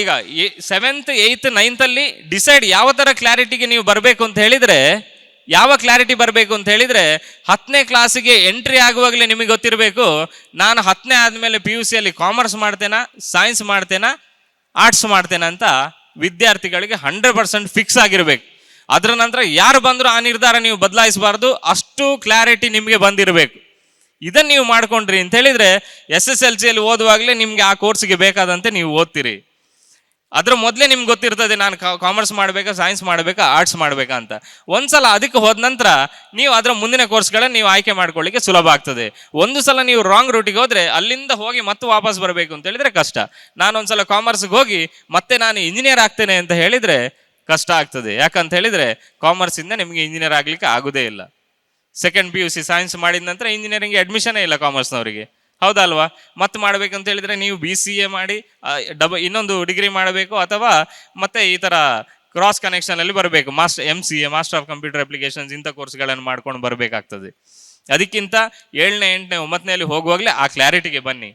ಈಗ seventh eighth ನೈನ್ತಲ್ಲಿ decide ಯಾವ ಥರ ಕ್ಲಾರಿಟಿಗೆ ನೀವು ಬರಬೇಕು ಅಂತ ಹೇಳಿದರೆ, ಯಾವ ಕ್ಲಾರಿಟಿ ಬರಬೇಕು ಅಂತ ಹೇಳಿದರೆ, ಹತ್ತನೇ ಕ್ಲಾಸಿಗೆ ಎಂಟ್ರಿ ಆಗುವಾಗಲೇ ನಿಮಗೆ ಗೊತ್ತಿರಬೇಕು, ನಾನು ಹತ್ತನೇ ಆದಮೇಲೆ ಪಿ ಯು ಸಿಯಲ್ಲಿ ಕಾಮರ್ಸ್ ಮಾಡ್ತೇನಾ ಸೈನ್ಸ್ ಮಾಡ್ತೇನಾ ಆರ್ಟ್ಸ್ ಮಾಡ್ತೇನೆ ಅಂತ ವಿದ್ಯಾರ್ಥಿಗಳಿಗೆ ಹಂಡ್ರೆಡ್ ಪರ್ಸೆಂಟ್ ಫಿಕ್ಸ್ ಆಗಿರ್ಬೇಕು. ಅದರ ನಂತರ ಯಾರು ಬಂದರೂ ಆ ನಿರ್ಧಾರ ನೀವು ಬದಲಾಯಿಸಬಾರ್ದು, ಅಷ್ಟು ಕ್ಲಾರಿಟಿ ನಿಮಗೆ ಬಂದಿರಬೇಕು. ಇದನ್ನು ನೀವು ಮಾಡ್ಕೊಂಡ್ರಿ ಅಂತ ಹೇಳಿದ್ರೆ ಎಸ್ ಎಸ್ ಎಲ್ ಸಿಯಲ್ಲಿ ಓದುವಾಗಲೇ ನಿಮಗೆ ಆ ಕೋರ್ಸ್ಗೆ ಬೇಕಾದಂತೆ ನೀವು ಓದ್ತೀರಿ. ಅದ್ರ ಮೊದಲೇ ನಿಮ್ಗೆ ಗೊತ್ತಿರ್ತದೆ, ನಾನು ಕಾಮರ್ಸ್ ಮಾಡಬೇಕಾ ಸೈನ್ಸ್ ಮಾಡಬೇಕಾ ಆರ್ಟ್ಸ್ ಮಾಡಬೇಕಾ ಅಂತ. ಒಂದ್ಸಲ ಅದಕ್ಕೆ ಹೋದ ನಂತರ ನೀವು ಅದರ ಮುಂದಿನ ಕೋರ್ಸ್ಗಳನ್ನ ನೀವು ಆಯ್ಕೆ ಮಾಡ್ಕೊಳ್ಳಿಕ್ಕೆ ಸುಲಭ ಆಗ್ತದೆ. ಒಂದು ಸಲ ನೀವು ರಾಂಗ್ ರೂಟಿಗೆ ಹೋದ್ರೆ ಅಲ್ಲಿಂದ ಹೋಗಿ ಮತ್ತೆ ವಾಪಸ್ ಬರಬೇಕು ಅಂತ ಹೇಳಿದ್ರೆ ಕಷ್ಟ. ನಾನು ಒಂದ್ಸಲ ಕಾಮರ್ಸ್ಗೆ ಹೋಗಿ ಮತ್ತೆ ನಾನು ಇಂಜಿನಿಯರ್ ಆಗ್ತೇನೆ ಅಂತ ಹೇಳಿದ್ರೆ ಕಷ್ಟ ಆಗ್ತದೆ. ಯಾಕಂತ ಹೇಳಿದ್ರೆ ಕಾಮರ್ಸಿಂದ ನಿಮಗೆ ಇಂಜಿನಿಯರ್ ಆಗ್ಲಿಕ್ಕೆ ಆಗುದೇ ಇಲ್ಲ. Second P U C science ಮಾಡಿದ ನಂತರ ಇಂಜಿನಿಯರಿಂಗ್ ಅಡ್ಮಿಷನೇ ಇಲ್ಲ ಕಾಮರ್ಸ್ನವರಿಗೆ ಹೌದಲ್ವಾ? ಮತ್ತೆ ಮಾಡ್ಬೇಕಂತ ಹೇಳಿದ್ರೆ ನೀವು ಬಿ ಸಿ ಎ ಮಾಡಿ ಡಬ ಇನ್ನೊಂದು ಡಿಗ್ರಿ ಮಾಡಬೇಕು ಅಥವಾ ಮತ್ತೆ ಈ ಥರ ಕ್ರಾಸ್ ಕನೆಕ್ಷನಲ್ಲಿ ಬರಬೇಕು. Master M C A master of computer applications ಇಂಥ ಕೋರ್ಸ್ಗಳನ್ನು ಮಾಡ್ಕೊಂಡು ಬರಬೇಕಾಗ್ತದೆ. ಅದಕ್ಕಿಂತ ಏಳನೇ, ಎಂಟನೇ ಒಂಬತ್ತನೆಯಲ್ಲಿ ಹೋಗುವಾಗಲೇ ಆ ಕ್ಲಾರಿಟಿಗೆ ಬನ್ನಿ.